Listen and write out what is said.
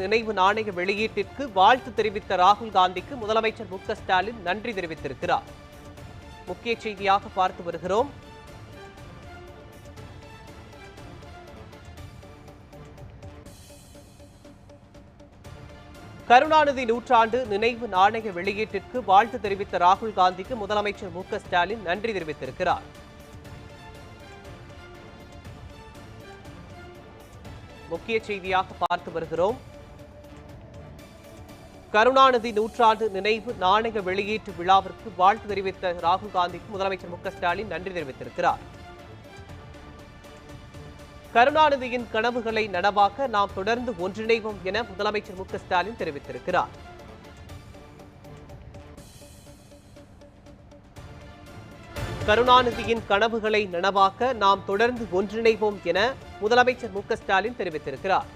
நினைவு நாணய வெளியீட்டிற்கு வாழ்த்து தெரிவித்த ராகுல் காந்திக்கு முதலமைச்சர் மு ஸ்டாலின் நன்றி தெரிவித்திருக்கிறார். முக்கிய செய்தியாக பார்த்து வருகிறோம். கருணாநிதி நூற்றாண்டு நினைவு நாணய வெளியீட்டிற்கு வாழ்த்து தெரிவித்த ராகுல் காந்திக்கு முதலமைச்சர் மு ஸ்டாலின் நன்றி தெரிவித்திருக்கிறார். முக்கிய செய்தியாக பார்த்து வருகிறோம். கருணாநிதி நூற்றாண்டு நினைவு நாணய வெளியீட்டு விழாவிற்கு வாழ்த்து தெரிவித்த ராகுல் காந்திக்கு முதலமைச்சர் மு ஸ்டாலின் நன்றி தெரிவித்திருக்கிறார். கருணாநிதியின் கனவுகளை நனவாக்க நாம் தொடர்ந்து ஒன்றிணைவோம் என முதலமைச்சர் மு ஸ்டாலின் தெரிவித்திருக்கிறார். கருணாநிதியின் கனவுகளை நனவாக்க நாம் தொடர்ந்து ஒன்றிணைவோம் என முதலமைச்சர் மு ஸ்டாலின் தெரிவித்திருக்கிறார்.